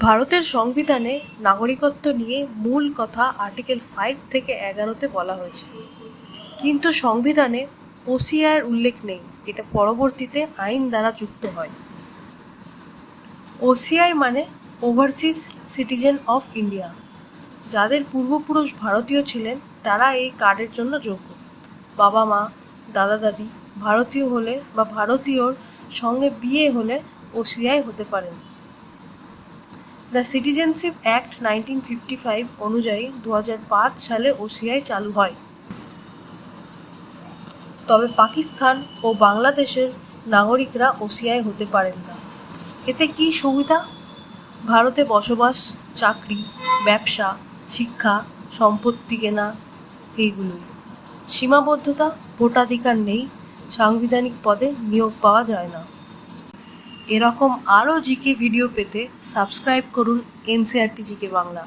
ভারতের সংবিধানে নাগরিকত্ব নিয়ে মূল কথা আর্টিকেল ফাইভ থেকে এগারোতে বলা হয়েছে। কিন্তু সংবিধানে ওসিআইয়ের উল্লেখ নেই, এটা পরবর্তীতে আইন দ্বারা যুক্ত হয়। ওসিআই মানে ওভারসিজ সিটিজেন অফ ইন্ডিয়া যাদের পূর্বপুরুষ ভারতীয় ছিলেন, তারা এই কার্ডের জন্য যোগ্য। বাবা মা, দাদা দাদি ভারতীয় হলে বা ভারতীয়র সঙ্গে বিয়ে হলে ওসিআই হতে পারেন। The citizenship act nineteen fifty five অনুযায়ী দু হাজার পাঁচ সালে ওসিআই চালু হয়। তবে পাকিস্তান ও বাংলাদেশের নাগরিকরা ওসিআই হতে পারেন না। এতে কি সুবিধা? ভারতে বসবাস, চাকরি, ব্যবসা, শিক্ষা, সম্পত্তি কেনা, এইগুলোই। সীমাবদ্ধতা, ভোটাধিকার নেই, সাংবিধানিক পদে নিয়োগ পাওয়া যায় না। এরকম আরও জিকে ভিডিও পেতে সাবস্ক্রাইব করুন এনসিআরটি জিকে বাংলা।